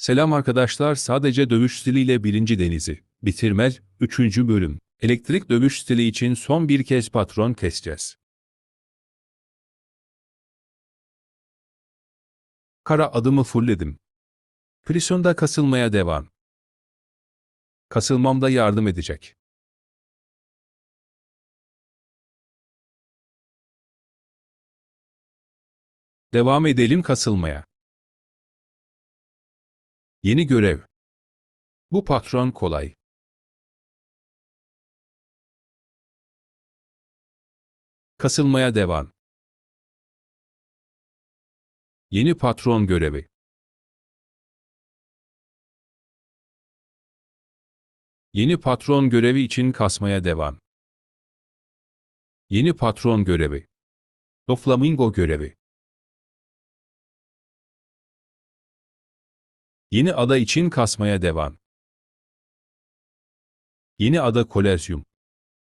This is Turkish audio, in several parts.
Selam arkadaşlar sadece dövüş stiliyle birinci denizi. Bitirmez 3. bölüm. Elektrik dövüş stili için son bir kez patron keseceğiz. Kara adımı fullledim. Prisonda kasılmaya devam. Kasılmamda yardım edecek. Devam edelim kasılmaya. Yeni görev. Bu patron kolay. Kasılmaya devam. Yeni patron görevi. Yeni patron görevi için kasmaya devam. Yeni patron görevi. Doflamingo görevi. Yeni ada için kasmaya devam. Yeni ada kolezyum.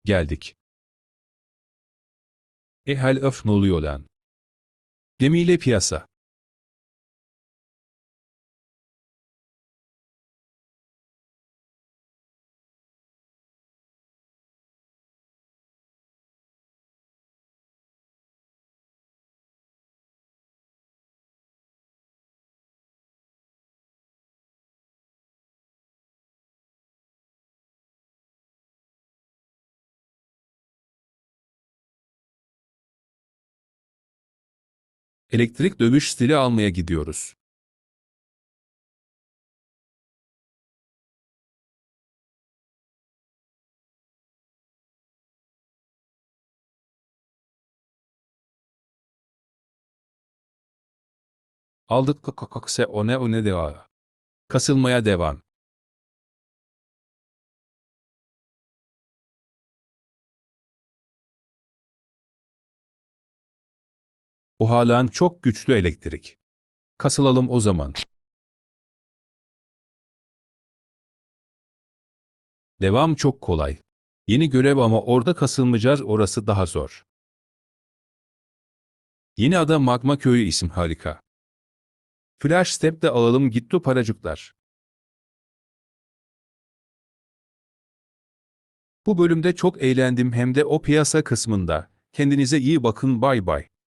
Geldik. E hal oluyor lan? Gemiyle piyasa. Elektrik dövüş stili almaya gidiyoruz. Aldık kakakse o ne o ne de Kasılmaya devam. O halen çok güçlü elektrik. Kasılalım o zaman. Devam çok kolay. Yeni görev ama orada kasılmayacağız orası daha zor. Yeni ada Magma Köyü isim harika. Flash Step de alalım gitti paracıklar. Bu bölümde çok eğlendim hem de o piyasa kısmında. Kendinize iyi bakın bay bay.